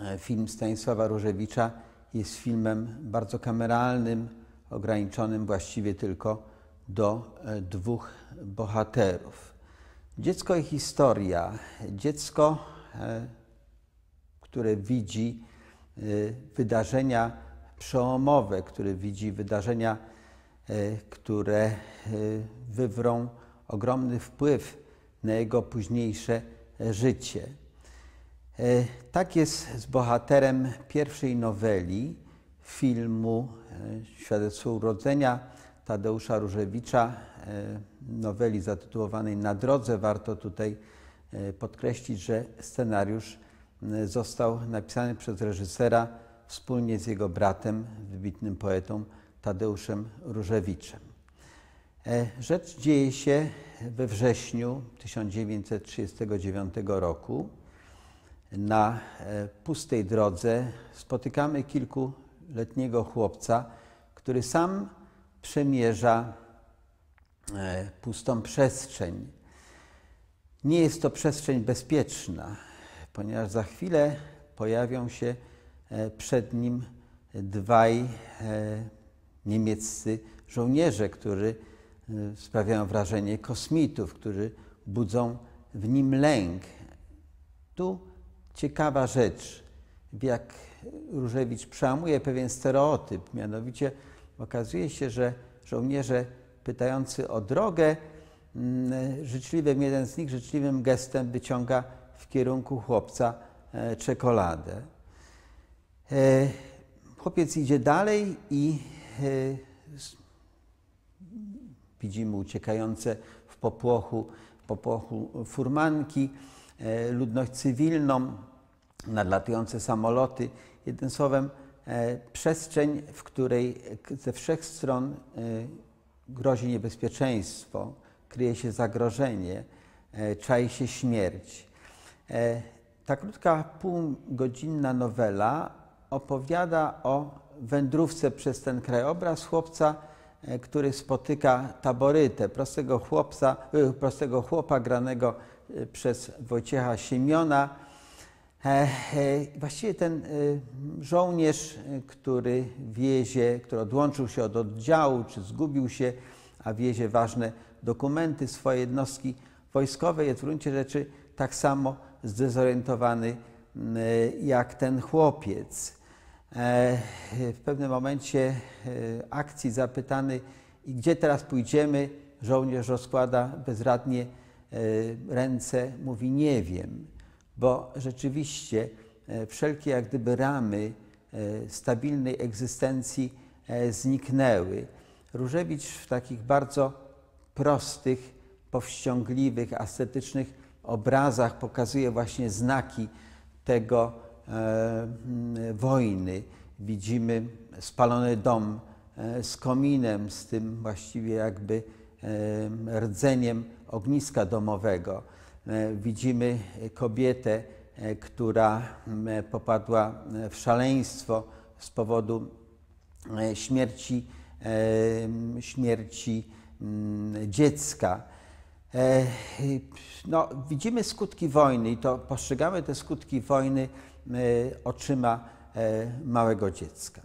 E, Film Stanisława Różewicza jest filmem bardzo kameralnym, ograniczonym właściwie tylko do e, dwóch bohaterów. Dziecko i historia. Dziecko, e, które widzi e, wydarzenia przełomowe, które widzi wydarzenia, e, które wywrą ogromny wpływ na jego późniejsze życie. Tak jest z bohaterem pierwszej noweli filmu Świadectwo urodzenia Tadeusza Różewicza, e, noweli zatytułowanej Na drodze. Warto tutaj e, podkreślić, że scenariusz został napisany przez reżysera wspólnie z jego bratem, wybitnym poetą Tadeuszem Różewiczem. E, Rzecz dzieje się we wrześniu 1939 roku. Na pustej drodze spotykamy kilkuletniego chłopca, który sam przemierza e, pustą przestrzeń. Nie jest to przestrzeń bezpieczna, ponieważ za chwilę pojawią się e, przed nim dwaj e, niemieccy żołnierze, którzy sprawiają wrażenie kosmitów, którzy budzą w nim lęk. Tu ciekawa rzecz, jak Różewicz przełamuje pewien stereotyp, mianowicie okazuje się, że żołnierze pytający o drogę, mm, życzliwym, jeden z nich życzliwym gestem wyciąga w kierunku chłopca e, czekoladę. E, Chłopiec idzie dalej i e, widzimy uciekające w popłochu, popłochu furmanki, ludność cywilną, nadlatujące samoloty. Jednym słowem, przestrzeń, w której ze wszech stron e, grozi niebezpieczeństwo, kryje się zagrożenie, e, czai się śmierć. E, Ta krótka, półgodzinna nowela opowiada o wędrówce przez ten krajobraz chłopca, e, który spotyka taborytę, prostego, chłopca, e, prostego chłopa granego e, przez Wojciecha Siemiona. E, e, Właściwie ten e, żołnierz, który wiezie, który odłączył się od oddziału, czy zgubił się, a wiezie ważne dokumenty, swoje jednostki wojskowe, jest w gruncie rzeczy tak samo zdezorientowany m, jak ten chłopiec. W pewnym momencie akcji zapytany, "I gdzie teraz pójdziemy, żołnierz rozkłada bezradnie ręce, mówi nie wiem, bo rzeczywiście e, wszelkie jak gdyby ramy e, stabilnej egzystencji e, zniknęły. Różewicz w takich bardzo prostych, powściągliwych, ascetycznych obrazach pokazuje właśnie znaki tego e, wojny. Widzimy spalony dom z kominem, z tym właściwie jakby rdzeniem ogniska domowego. E, Widzimy kobietę, e, która popadła e, w szaleństwo z powodu śmierci, śmierci dziecka. No, widzimy skutki wojny i to postrzegamy te skutki wojny oczyma małego dziecka.